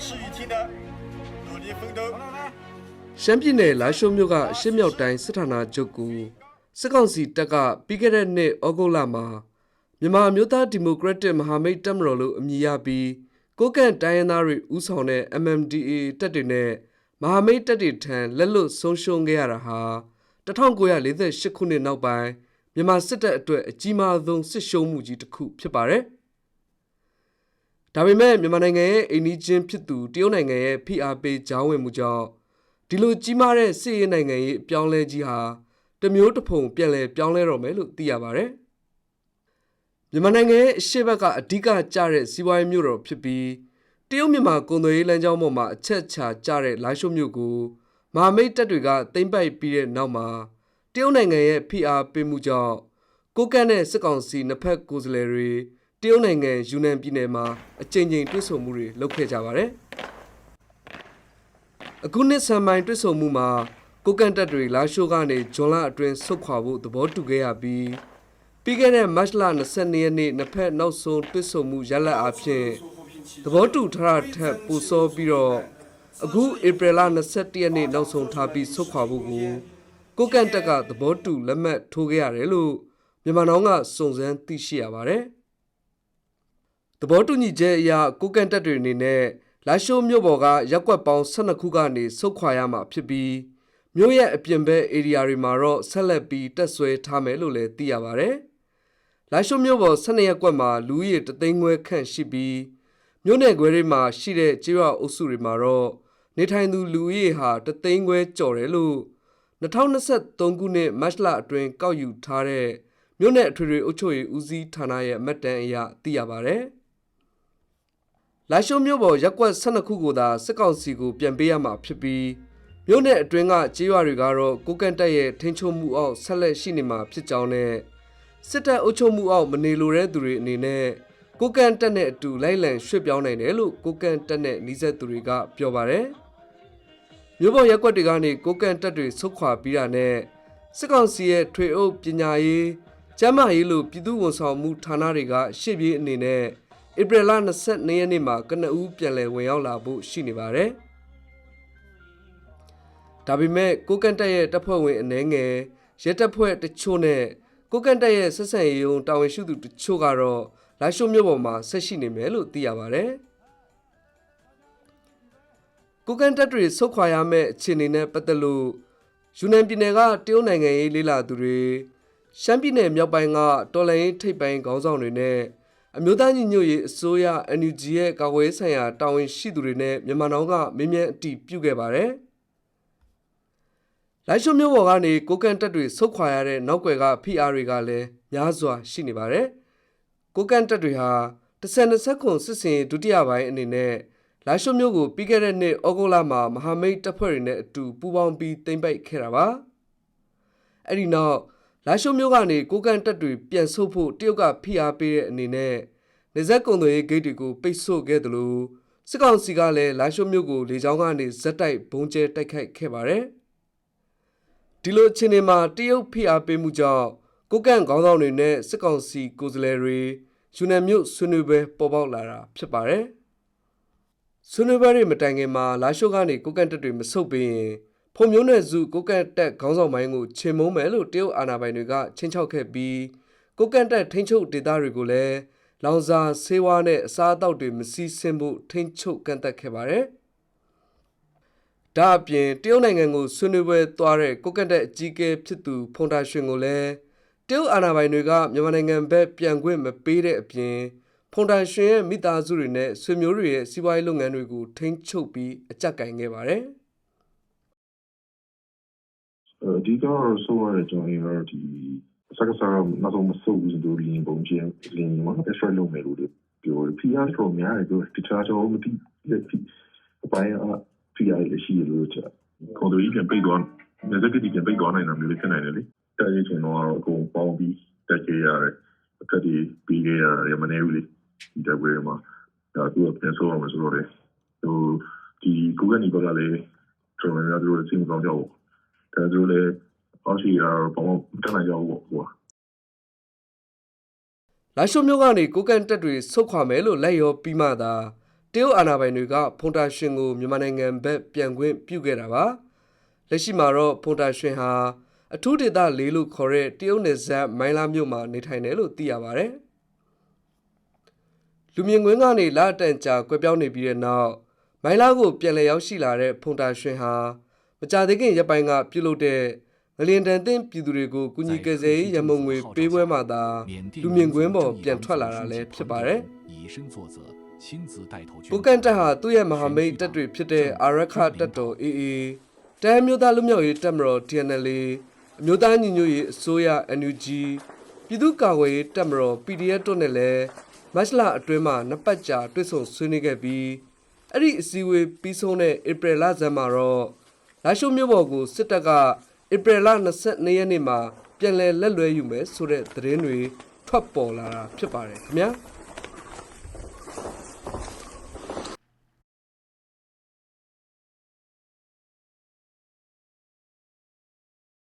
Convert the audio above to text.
是一体的，努力奋斗。 ရှမ်းပြည်နယ်လာရှိုးမြို့ကအရှေ့မြောက်တိုင်းစစ်ဌာနချုပ်ကူစစ်ကောင်စီတပ်ကပြီးခဲ့တဲ့နှစ်ဩဂုတ်လမှာမြန်မာအမျိုးသားဒီမိုကရက်တစ်မဟာမိတ်တပ်မတော်လို့အမည်ရပြီးကိုကန့်တိုင်းရင်းသားတွေဦးဆောင်တဲ့ MMDA တပ်တွေနဲ့မဟာမိတ်တပ်တွေထံလက်လွတ်ဆုံးရှုံးခဲ့ရတာဟာ1948ခုနှစ်နောက်ပိုင်းမြန်မာစစ်တပ်အတွက်အကြီးမားဆုံးစစ်ရှုံးမှုကြီးတစ်ခုဖြစ်ပါတယ်။ ဒါပေမဲ့မြန်မာနိုင်ငံရဲ့အိမ်နီးချင်းဖြစ်သူတရုတ်နိုင်ငံရဲ့ဖိအားပေးကြောင်းဝင်မှုကြောင့်ဒီလိုကြီးမားတဲ့စစ်ရေးနိုင်ငံရေးအပြောင်းလဲကြီးဟာတစ်မျိုးတစ်ဖုံပြန်လဲပြောင်းလဲတော့မယ်လို့သိရပါတယ်။မြန်မာနိုင်ငံရဲ့အရှေ့ဘက်ကအဓိကကျတဲ့စီးပွားရေးမြို့တော်ဖြစ်ပြီးတရုတ်မြန်မာကုန်သွယ်ရေးလမ်းကြောင်းပေါ်မှာအချက်ချာကျတဲ့လာရှိုးမြို့ကိုမဟာမိတ်တပ်တွေကသိမ်းပိုက်ပြီးတဲ့နောက်မှာတရုတ်နိုင်ငံရဲ့ဖိအားပေးမှုကြောင့်ကိုကန့်နဲ့စစ်ကောင်စီနှစ်ဖက်ကိုယ်စားလှယ်တွေ တရုတ်နိုင်ငံယူနန်ပြည်နယ်မှာအကြိမ်ကြိမ်တွေ့ဆုံမှုတွေလုပ်ခဲ့ကြပါတယ်။အခုနှစ်ဆန်ပိုင်းတွေ့ဆုံမှုမှာကိုကန်တက်တွေလာရှိုးကနေဂျွန်လအတွင်းဆုတ်ခွာဖို့သဘောတူခဲ့ရပြီးပြီးခဲ့တဲ့မတ်လ22ရက်နေ့နှစ်ဖက်နောက်ဆုံးတွေ့ဆုံမှုရလဒ်အဖြစ်သဘောတူထားတာထက်ပိုစောပြီးတော့အခုဧပြီလ21ရက်နေ့နောက်ဆုံးထားပြီးဆုတ်ခွာဖို့ကိုကိုကန်တက်ကသဘောတူလက်မှတ်ထိုးခဲ့ရတယ်လို့မြန်မာနောင်ကစုံစမ်းသိရှိရပါတယ်။ သဘောတူညီချက်အရကိုကန်တက်တွေအနေနဲ့လာရှိုးမြို့ပေါ်ကရက်ကွက်ပေါင်း12ခုကနေဆုတ်ခွာရမှာဖြစ်ပြီးမြို့ရဲ့အပြင်ဘက်ဧရိယာတွေမှာတော့ဆက်လက်ပြီးတက်ဆွဲထားမယ်လို့လည်းသိရပါဗျ။လာရှိုးမြို့ပေါ်12ရက်ကွက်မှာလူဦးရေတသိန်းခွဲခန့်ရှိပြီးမြို့နယ်ခွဲတွေမှာရှိတဲ့ကျေးရွာအုပ်စုတွေမှာတော့နေထိုင်သူလူဦးရေဟာတသိန်းခွဲကျော်တယ်လို့2023ခုနှစ်မတ်လအတွင်းကောက်ယူထားတဲ့မြို့နယ်အထွေထွေအုပ်ချုပ်ရေးဦးစီးဌာနရဲ့အမှတ်တမ်းအရသိရပါဗျ။ လာရှိုးမြို့ပေါ်ရက်ကွက်12ခုကိုသာစစ်ကောင်စီကိုပြန်ပေးရမှာဖြစ်ပြီးမြို့နယ်အတွင်းကကြေးရွာတွေကတော့ကိုကန့်တက်ရဲ့ထိန်းချုပ်မှုအောက်ဆက်လက်ရှိနေမှာဖြစ်ကြောင်းနဲ့စစ်တပ်အုပ်ချုပ်မှုအောက်မနေလိုတဲ့သူတွေအနေနဲ့ကိုကန့်တက်နဲ့အတူလိုက်လံရွှေ့ပြောင်းနိုင်တယ်လို့ကိုကန့်တက်နဲ့နှီးဆက်သူတွေကပြောပါတယ်မြို့ပေါ်ရက်ကွက်တွေကနေကိုကန့်တက်တွေဆုတ်ခွာပြီးတာနဲ့စစ်ကောင်စီရဲ့ထွေအုပ်ပညာရေးကျန်းမာရေးလိုပြည်သူ့ဝန်ဆောင်မှုဌာနတွေကရှေ့ပြေးအနေနဲ့ ဧပြီလ22ရက်နေ့မှာကနဦးပြန်လည်ဝင်ရောက်လာဖို့ရှိနေပါတယ်။ဒါပေမဲ့ကိုကန့်တက်ရဲ့တပ်ဖွဲ့ဝင်အနှဲငယ်ရဲတပ်ဖွဲ့တချို့နဲ့ကိုကန့်တက်ရဲ့ဆက်ဆံရေးရုံတာဝန်ရှိသူတချို့ကတော့လာရှိုးမြို့ပေါ်မှာဆက်ရှိနေမယ်လို့သိရပါတယ်။ကိုကန့်တက်တွေဆုတ်ခွာရမယ့်အခြေအနေနဲ့ပတ်သက်လို့ယူနန်ပြည်နယ်ကတရုတ်နိုင်ငံရေးလေးလာသူတွေရှမ်းပြည်နယ်မြောက်ပိုင်းကတော်လိုင်းရေးထိပ်ပိုင်းခေါင်းဆောင်တွေနဲ့ အမျိုးသားညီညွတ်ရေးအစိုးရ NUG ရဲ့ကာကွယ်ရေးဆိုင်ရာတာဝန်ရှိသူတွေနဲ့မြန်မာနောင်ကမင်းမြန်အတီးပြုတ်ခဲ့ပါတယ်။လိုက်ရှုမြို့ပေါ်ကနေကိုကန့်တက်တွေဆုတ်ခွာရတဲ့နောက်ွယ်က PR တွေကလည်းများစွာရှိနေပါတယ်။ကိုကန့်တက်တွေဟာတစ်ဆက်နှစ်ဆက်ခွန်စစ်စင်ဒုတိယပိုင်းအနေနဲ့လိုက်ရှုမြို့ကိုပြီးခဲ့တဲ့နှစ်ဩဂုတ်လမှာမဟာမိတ်တပ်ဖွဲ့တွေနဲ့အတူပူးပေါင်းပြီးတင်ပိတ်ခဲ့တာပါ။အဲ့ဒီနောက် လာရှိုးမြို့ကနေကိုကန့်တက်တွေပြန်ဆုတ်ဖို့တရုတ်ကဖိအားပေးတဲ့အနေနဲ့နေဆက်ကုံသွေးဂိတ်တွေကိုပိတ်ဆို့ခဲ့တယ်လို့စစ်ကောင်စီကလည်းလာရှိုးမြို့ကိုလေကြောင်းကနေဇက်တိုက်ဘုံကျဲတိုက်ခိုက်ခဲ့ပါတယ်။ဒီလိုအခြေအနေမှာတရုတ်ဖိအားပေးမှုကြောင့်ကိုကန့်ခေါင်းဆောင်တွေနဲ့စစ်ကောင်စီကိုယ်စားလှယ်တွေယူနန်မြို့ဆွေးနွေးပွဲပေါ်ပေါက်လာတာဖြစ်ပါတယ်။ဆွေးနွေးပွဲတွေမတိုင်ခင်မှာလာရှိုးကနေကိုကန့်တက်တွေမဆုတ်ပေးရင် ဖုံမျိုးနယ်စုကိုကန့်တက်ခေါင်းဆောင်ပိုင်းကိုချေမုံမယ်လို့တရုတ်အာဏာပိုင်တွေကချင်းချောက်ခဲ့ပြီးကိုကန့်တက်ထိန်းချုပ်ဒေသတွေကိုလည်းလောင်စာဆေးဝါးနဲ့အစားအသောက်တွေမစည်းဆင်းဖို့ထိန်းချုပ်ကန့်သက်ခဲ့ပါတယ်။ဒါအပြင်တရုတ်နိုင်ငံကိုဆွေးနွေးပွဲသွားတဲ့ကိုကန့်တက်အကြီးအကဲဖြစ်သူဖုန်တာရွှင်ကိုလည်းတရုတ်အာဏာပိုင်တွေကမြန်မာနိုင်ငံဘက်ပြန်ခွင့်မပေးတဲ့အပြင်ဖုန်တာရွှင်ရဲ့မိသားစုတွေနဲ့ဆွေမျိုးတွေရဲ့စီးပွားရေးလုပ်ငန်းတွေကိုထိန်းချုပ်ပြီးအကြက်ကင်ခဲ့ပါတယ်။ အဓိကတော့ဆိုရတဲ့ကျွန်တော်တို့ဒီစကားစားနောက်ဆုံးမဆုပ်ဘူးတို့လင်းပုံချင်းလင်းမှာ effort လုပ်မယ်လို့ပြောတယ် PR from များတယ်တခြားတော့မသိလက်ဖြစ်အပိုင်းအ PR လည်းရှိလို့ချက်ခေါ်လို့ပြန်ပိတ်သွားနေစက်ကဒီပြန်ပိတ်သွားနိုင်တာမျိုးလေးဖြစ်နိုင်တယ်လေတဲ့ရချင်းတော့အကုန်ပေါင်းပြီးတက်ကြရတယ်အခက်ဒီပြီးရရမနေဘူးလေဒီတော့ဝေးမှာဒါသူကပြန်ဆိုးအောင်ဆိုတော့လေဟိုဒီကိုကနေဘက်ကလည်းကျွန်တော်တို့တို့စိတ်ကောင်းကြဘူး ဒါဆိုလေအော်ရှိရတော့ဘာမှမတတ်နိုင်ကြဘူးပေါ့ကွာလာရှိုးမြို့ကနေကိုကန့်တက်တွေဆုတ်ခွာမယ်လို့လက်ရောပြီးမှသာတရုတ်အာဏာပိုင်တွေကဖုန်တာရှင်ကိုမြန်မာနိုင်ငံဘက်ပြန်ခွင့်ပြုခဲ့တာပါလက်ရှိမှာတော့ဖုန်တာရှင်ဟာအထူးဒေသလေးလို့ခေါ်တဲ့တရုတ်နယ်စပ်မိုင်းလာမြို့မှာနေထိုင်တယ်လို့သိရပါတယ်လူမြင့်ကွင်းကနေလာအတန်ကြာကွဲပြောင်းနေပြီးတဲ့နောက်မိုင်းလာကိုပြန်လည်ရောက်ရှိလာတဲ့ဖုန်တာရှင်ဟာ မကြသေးခင်ရက်ပိုင်းကပြုလုပ်တဲ့ငလင်တန်တင်ပြည်သူတွေကိုကူညီကယ်ဆယ်ရေးရမုံငွေပေးပွဲမှာသာလူမြင်ကွင်းပေါ်ပြန်ထွက်လာတာလည်းဖြစ်ပါတယ်။ဘူကန်တက်ဟာသူ့ရဲ့မဟာမိတ်တပ်တွေဖြစ်တဲ့အာရခတပ်တော် AA တမ်းမျိုးသားလူမျိုးရေးတပ်မတော် TNL အမျိုးသားညီညွတ်ရေးအစိုးရ NUG ပြည်သူ့ကာကွယ်ရေးတပ်မတော် PDF တို့နဲ့လည်းမတ်လအတွင်းမှာနှစ်ပတ်ကြာတွေ့ဆုံဆွေးနွေးခဲ့ပြီးအဲ့ဒီအစည်းအဝေးပြီးဆုံးတဲ့ဧပြီလဆန်းမှာတော့ လာရှိုးမြို့ပေါ်ကိုစစ်တပ်ကဧပြီလ22ရက်နေ့မှာပြန်လည်လက်လွဲယူမယ်ဆိုတဲ့သတင်းတွေထွက်ပေါ်လာတာဖြစ်ပါတယ်ခင်ဗျာ